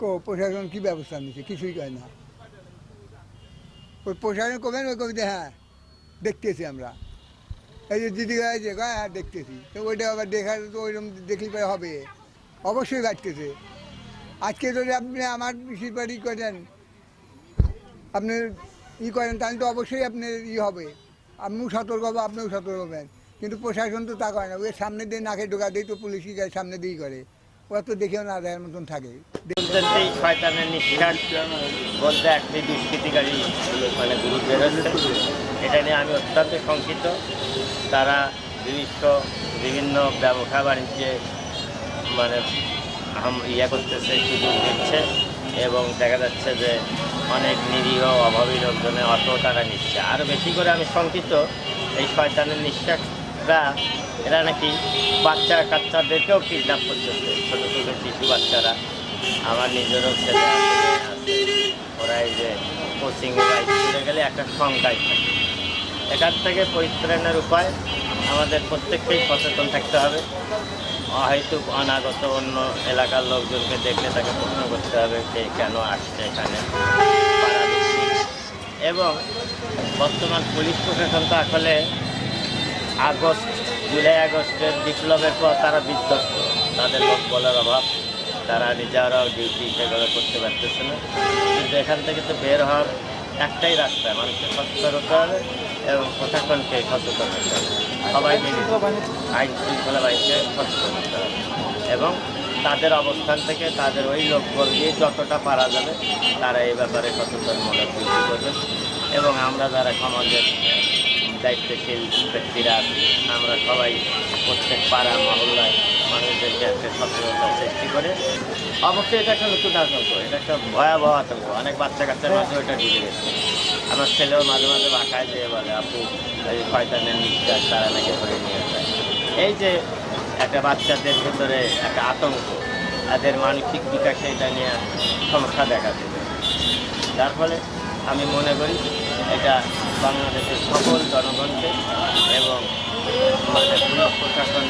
কো, প্রশাসন কি ব্যবস্থা নিচ্ছে কিছুই কয় না। ওই প্রশাসন কবেন ওই কবিতা হ্যাঁ দেখতেছি আমরা। এই যে দিদি আছে কয় হ্যাঁ দেখতেছি। তো ওইটা আবার দেখার তো ওইরকম দেখলি পরে হবে। অবশ্যই কাটতেছে আজকে যদি আপনি আমার পিসির বাড়ি করেন, আপনি ই করেন, তাহলে তো অবশ্যই আপনার ই হবে। আমিও সতর্ক হব, আপনিও সতর্ক হবেন। কিন্তু প্রশাসন তো তা করে না। ওই সামনে দিয়ে নাকে ঢোকা দিয়ে তো পুলিশই যায় সামনে দিয়েই করে। ওরা তো দেখেও না, দেখার মতন থাকে। পর্যন্তই শয়তানের নিঃশ্বাস বলতে একটি দুষ্কৃতিকারী মানে গ্রুপ বেরোচ্ছে। এটা নিয়ে আমি অত্যন্ত শঙ্কিত। তারা বিভিন্ন বিভিন্ন ব্যবসা বাণিজ্যে মানে ইয়ে করতেছে, সুযোগ দিচ্ছে এবং দেখা যাচ্ছে যে অনেক নিরীহ, অভাবী লোকজনের অত টাকা নিচ্ছে। আরও বেশি করে আমি শঙ্কিত, এই শয়তানের নিঃশ্বাসরা এরা নাকি বাচ্চা কাচ্চাদেরকেও কিডন্যাপ করতেছে ছোটো ছোটো শিশু বাচ্চারা। আমার নিজেরও ছেলে ওরা এই যে কোচিংয়ে বা স্কুলে গেলে একটা শঙ্কায় থাকে। এখান থেকে পরিত্রাণের উপায় আমাদের প্রত্যেককেই সচেতন থাকতে হবে। হয়তো অনাগত অন্য এলাকার লোকজনকে দেখলে তাকে প্রশ্ন করতে হবে, কে কেন আসছে এখানে। এবং বর্তমান পুলিশ প্রশাসন তো আসলে আগস্ট, জুলাই আগস্টের বিপ্লবের পর তারা বিধ্বস্ত। তাদের লোক বলার অভাব, তারা নিজেরাও ডিউটি সেভাবে করতে পারতেছে না। কিন্তু এখান থেকে তো বের হওয়ার একটাই রাস্তা, মানুষকে সচেতন হতে হবে এবং প্রশাসনকে সচেতন হতে হবে। সবাই মিলে আইন শৃঙ্খলা বাহিনীকে সচেতন হতে হবে এবং তাদের অবস্থান থেকে তাদের ওই লক্ষ্য দিয়ে যতটা পারা যাবে, তারা এই ব্যাপারে সচেতনমূলক ডিউটি করবে। এবং আমরা যারা সমাজের দায়িত্বশীল ব্যক্তিরা, আমরা সবাই প্রত্যেক পাড়া, মহল্লায় মানুষদেরকে একটা সচেতনতা সৃষ্টি করে। অবশ্যই এটা একটা নতুন আতঙ্ক এটা একটা ভয়াবহ আতঙ্ক। অনেক বাচ্চা কাচ্চার মাঝে ওটা ঢুকে গেছে। আমার ছেলেও মাঝে মাঝে বাসায় যেয়ে বলে, আপু, এই শয়তানের নিঃশ্বাস তারা নাকি ধরে নিয়ে যায়। এই যে একটা বাচ্চাদের ভেতরে একটা আতঙ্ক, তাদের মানসিক বিকাশে এটা নিয়ে সমস্যা দেখা দেবে যার ফলে আমি মনে করি এটা বাংলাদেশের সকল জনগণকে এবং আমাদের প্রশাসন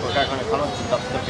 প্রশাসনের সমস্ত দপ্তর